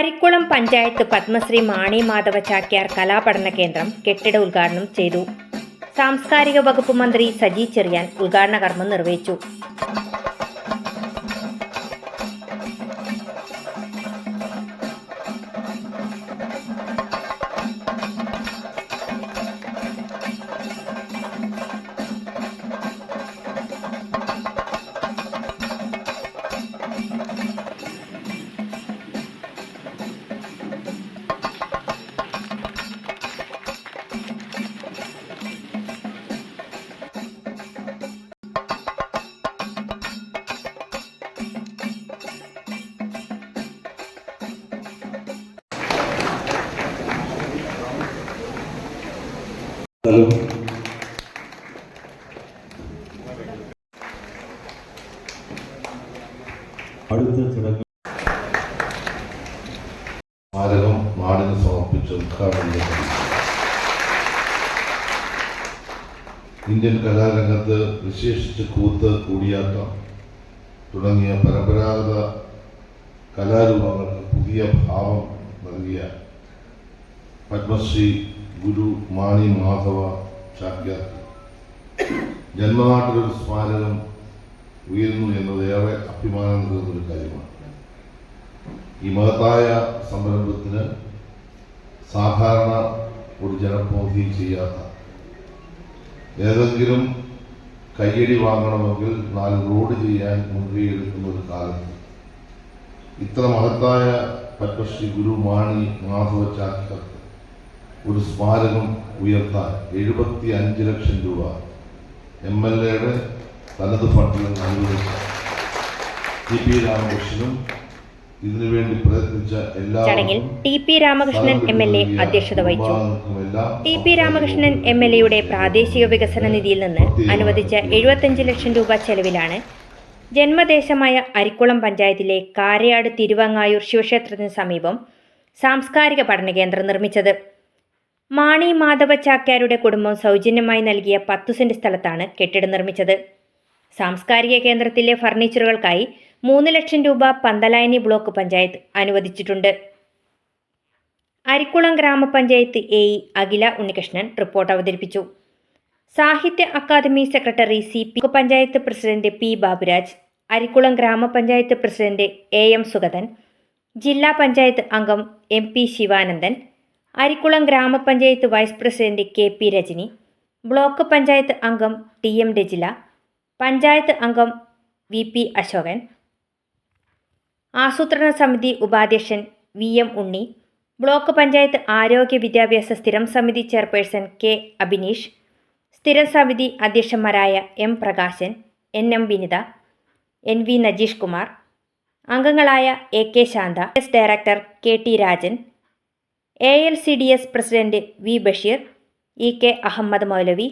അരിക്കുളം പഞ്ചായത്ത് പത്മശ്രീ മാണി മാധവ ചാക്യാർ കലാപഠന കേന്ദ്രം കെട്ടിട ഉദ്ഘാടനം ചെയ്തു. സാംസ്കാരിക വകുപ്പ് മന്ത്രി സജി ചെറിയാൻ ഉദ്ഘാടന കർമ്മം നിർവഹിച്ചു. ഹലോ അടുത്ത ചടങ്ങ് സ്മാരകം നാടിന് സമർപ്പിച്ച ഉദ്ഘാടനം ചെയ്തു. ഇന്ത്യൻ കലാരംഗത്ത് വിശേഷിച്ച് കൂത്ത് കൂടിയാട്ടം തുടങ്ങിയ പരമ്പരാഗത കലാരൂപങ്ങൾക്ക് പുതിയ ഭാവം നൽകിയ പത്മശ്രീ ഗുരു മാണി മാധവ ചാക്യാർ. ജന്മനാട്ടിലൊരു സ്മാരകം ഉയരുന്നു എന്നത് ഏറെ അഭിമാനം നൽകുന്നൊരു കാര്യമാണ്. ഈ മഹത്തായ സംരംഭത്തിന് സാധാരണ ഒരു ജനപ്രതിനിധി ചെയ്യാത്ത ഏതെങ്കിലും കയ്യടി വാങ്ങണമെങ്കിൽ നാല് റോഡ് ചെയ്യാൻ മുൻകൈ എടുക്കുന്ന ഒരു കാലത്ത് ഇത്ര മഹത്തായ പത്മശ്രീ ഗുരു മാണി മാധവ ചാക്യാർക്ക് ഒരു സ്മാരകം ഉയർത്താൻ എഴുപത്തി അഞ്ച് ലക്ഷം രൂപ. എം എൽ എയുടെ തനത് ഫണ്ടിൽ നിന്ന് അനുവദിച്ച. ടി പി രാമകൃഷ്ണനും ഇതിനുവേണ്ടി പ്രയത്നിച്ച എല്ലാ ചടങ്ങിൽ T P Ramakrishnan M L A അധ്യക്ഷത വഹിച്ചു. T P Ramakrishnan M L എയുടെ പ്രാദേശിക വികസന നിധിയിൽ നിന്ന് അനുവദിച്ച എഴുപത്തഞ്ച് ലക്ഷം രൂപ ചെലവിലാണ് ജന്മദേശമായ അരിക്കുളം പഞ്ചായത്തിലെ കാരയാട് തിരുവങ്ങായൂർ ശിവക്ഷേത്രത്തിന് സമീപം സാംസ്കാരിക പഠന കേന്ദ്രം നിർമ്മിച്ചത്. മാണി മാധവ ചാക്യാരുടെ കുടുംബം സൗജന്യമായി നൽകിയ പത്തു സെന്റ് സ്ഥലത്താണ് കെട്ടിടം നിർമ്മിച്ചത്. സാംസ്കാരിക കേന്ദ്രത്തിലെ ഫർണിച്ചറുകൾക്കായി മൂന്ന് ലക്ഷം രൂപ പന്തലായനി ബ്ലോക്ക് പഞ്ചായത്ത് അനുവദിച്ചിട്ടുണ്ട്. അരിക്കുളം ഗ്രാമപഞ്ചായത്ത് A E Akhila Unnikrishnan report അവതരിപ്പിച്ചു. Sahitya Akademi secretary C P panchayat president P Baburaj Arikkulam ഗ്രാമപഞ്ചായത്ത് പ്രസിഡന്റ് എ എം സുഗതൻ ജില്ലാ പഞ്ചായത്ത് അംഗം എം പി ശിവാനന്ദൻ അരിക്കുളം ഗ്രാമപഞ്ചായത്ത് vice president K P Rajani block panchayat അംഗം ടി എം രജില പഞ്ചായത്ത് അംഗം വി പി അശോകൻ ആസൂത്രണ സമിതി ഉപാധ്യക്ഷൻ V M Unni block panchayat ആരോഗ്യ വിദ്യാഭ്യാസ സ്ഥിരം സമിതി ചെയർപേഴ്സൺ കെ അഭിനീഷ് സ്ഥിരം സമിതി അധ്യക്ഷന്മാരായ M Prakashan N M Vinitha N V Najeesh Kumar അംഗങ്ങളായ A K Santha S director K T Rajan A L C D S president V Basheer E K Ahammed മൗലവി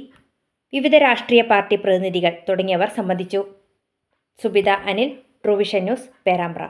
വിവിധ രാഷ്ട്രീയ party പ്രതിനിധികൾ തുടങ്ങിയവർ സംബന്ധിച്ചു. Subitha Anil Truevision news Perambra.